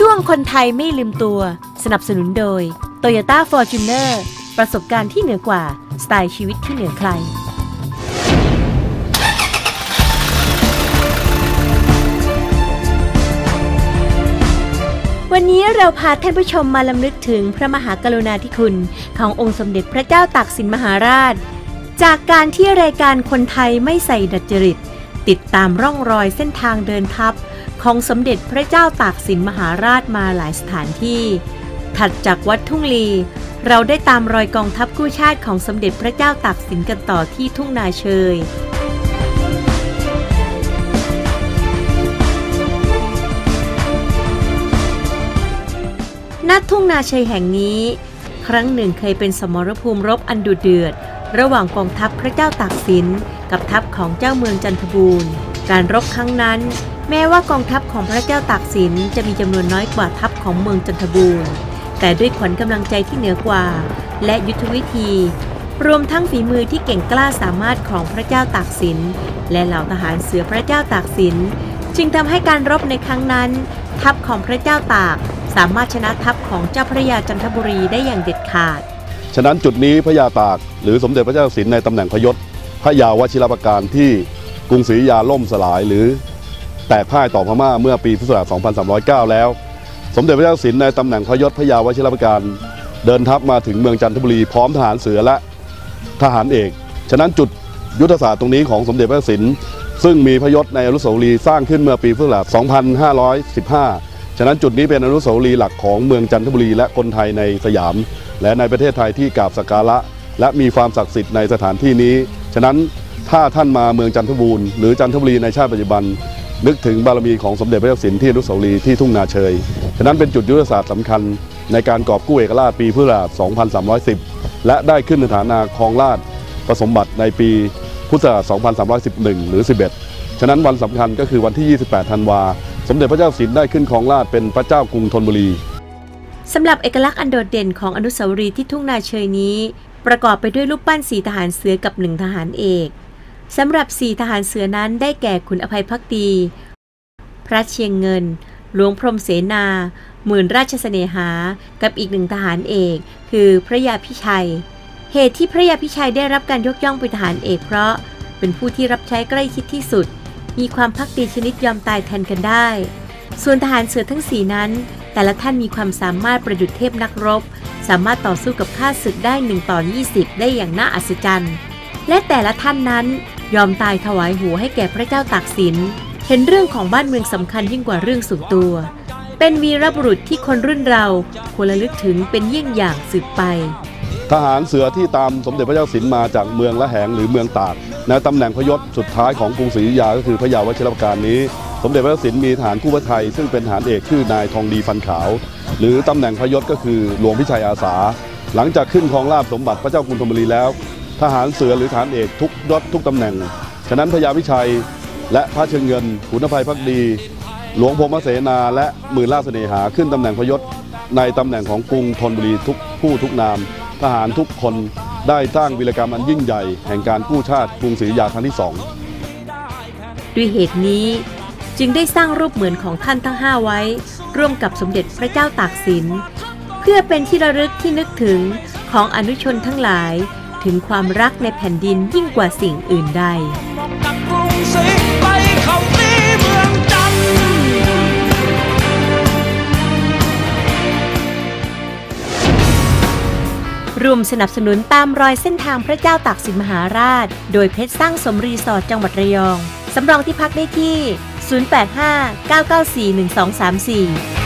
ช่วงคนไทยไม่ลืมตัว สนับสนุนโดย Toyota Fortuner ประสบการณ์ที่เหนือกว่า สไตล์ชีวิตที่เหนือใคร วันนี้เราพาท่านผู้ชมมาลำลึกถึงพระมหากรุณาธิคุณ ขององค์สมเด็จพระเจ้าตากสินมหาราช จากการที่รายการคนไทยไม่ใส่ดัดจริต ติดตามร่องรอยเส้นทางเดินทัพ ของสมเด็จพระเจ้าตากสินมหาราชมาหลายสถานที่ ถัดจากวัดทุ่งลี เราได้ตามรอยกองทัพกู้ชาติของสมเด็จพระเจ้าตากสินกันต่อที่ทุ่งนาเชยณทุ่งนาเชยแห่งนี้ ครั้งหนึ่งเคยเป็นสมรภูมิรบอันดุเดือด ระหว่างกองทัพพระเจ้าตากสิน กับทัพของเจ้าเมืองจันทบูรณ์ การรบครั้งนั้น แม้ว่ากองทัพของพระเจ้าตากสินจะมีจำนวนน้อยกว่าทัพของเมืองจันทบูรณ์ แต่ด้วยขวัญกำลังใจที่เหนือกว่า และยุทธวิธี รวมทั้งฝีมือที่เก่งกล้าสามารถของพระเจ้าตากสิน และเหล่าทหารเสือพระเจ้าตากสิน จึงทำให้การรบในครั้งนั้น ทัพของพระเจ้าตากสามารถชนะทัพของเจ้าพระยาจันทบุรีได้อย่างเด็ดขาด ฉะนั้นจุดนี้พระยาตากหรือสมเด็จพระเจ้าตากสินในตำแหน่งพยศพระยาวชิรประการที่กรุงศรีอยุธยาล่มสลายหรือ แตกพ่ายต่อพม่าเมื่อปีพุทธศักราช 2309 แล้ว สมเด็จพระเจ้าสินในตำแหน่งพยศพระยาวชิรประการ เดินทัพมาถึงเมืองจันทบุรีพร้อมทหารเสือและทหารเอก ฉะนั้นจุดยุทธศาสตร์ตรงนี้ของสมเด็จพระเจ้าสินซึ่งมีพยศในอนุสาวรีย์สร้างขึ้นเมื่อปีพุทธศักราช 2515 ฉะนั้นจุดนี้เป็นอนุสาวรีย์หลักของเมืองจันทบุรีและคนไทยในสยาม และในประเทศไทยที่กราบสักการะ และมีความศักดิ์สิทธิ์ในสถานที่นี้ ฉะนั้นถ้าท่านมาเมืองจันทบูรณ์หรือจันทบุรีในชาติปัจจุบัน นึกถึงบารมีของสมเด็จพระเจ้าสินที่อนุสาวรีย์ที่ทุ่งนาเชย ฉะนั้นเป็นจุดยุทธศาสตร์สำคัญในการกอบกู้เอกราชปีพุทธศักราช 2310 และได้ขึ้นในฐานะครองราชประสมบัติในปีพุทธศักราช 2311 หรือ 11 ฉะนั้นวันสำคัญก็คือวันที่ 28 ธันวา สมเด็จพระเจ้าสินได้ขึ้นครองราชเป็นพระเจ้ากรุงธนบุรีสำหรับเอกลักษณ์อันโดดเด่นของอนุสาวรีย์ที่ทุ่งนาเชยนี้ ประกอบไปด้วยรูปปั้นสีทหารเสือกับหนึ่งทหารเอก สำหรับสี่ทหารเสือนั้นได้แก่ขุนอภัยพักดี พระเชียงเงิน หลวงพรมเสนา หมื่นราชเสน่หา กับอีกหนึ่งทหารเอก คือพระยาพิชัย เหตุที่พระยาพิชัยได้รับการยกย่องเป็นทหารเอกเพราะเป็นผู้ที่รับใช้ใกล้ชิดที่สุด มีความพักดีชนิดยอมตายแทนกันได้ ส่วนทหารเสือทั้งสีนั้น แต่ละท่านมีความสามารถประดุจเทพนักรบ สามารถต่อสู้กับข้าศึกได้1ต่อ20 ได้อย่างน่าอัศจรรย์ และแต่ละท่านนั้น ยอมตายถวายหัวให้แก่พระเจ้าตากสิน เห็นเรื่องของบ้านเมืองสำคัญยิ่งกว่าเรื่องส่วนตัว เป็นวีรบุรุษที่คนรุ่นเราควรระลึกถึงเป็นเยี่ยงอย่างสืบไป ทหารเสือที่ตามสมเด็จพระเจ้าสินมาจากเมืองละแหงหรือเมืองตากในตำแหน่งพยศสุดท้ายของกรุงศรีอยุธยาก็คือพระยาวชิรประการนี้ สมเด็จพระเจ้าสินมีทหารคู่พระไทย ซึ่งเป็นทหารเอกชื่อนายทองดีฟันขาว หรือตำแหน่งพยศก็คือหลวงพิชัยอาสา หลังจากขึ้นครองราชสมบัติพระเจ้ากรุงธนบุรีแล้ว ทหารเสือหรือทหารเอกทุกยศทุกตำแหน่ง ฉะนั้นพระยาวิชัยและพระเชิงเงินขุนภัยพักดี หลวงพรมเสนาและหมื่นราเสน่หาขึ้นตำแหน่งพยศในตำแหน่งของกรุงธนบุรีทุกผู้ทุกนาม ทหารทุกคนได้สร้างวีรกรรมอันยิ่งใหญ่ แห่งการกู้ชาติกรุงศรีอยุธยาครั้งที่สองด้วยเหตุนี้จึงได้สร้างรูปเหมือนของท่านทั้งห้าไว้ ร่วมกับสมเด็จพระเจ้าตากสิน เพื่อเป็นที่ระลึกที่นึกถึงของอนุชนทั้งหลาย ถึงความรักในแผ่นดินยิ่งกว่าสิ่งอื่นใดร่วมสนับสนุนตามรอยเส้นทางพระเจ้าตากสินมหาราช โดยเพชรสร้างสมรีสอร์ทจังหวัดระยอง สำรองที่พักได้ที่ 085 994 1234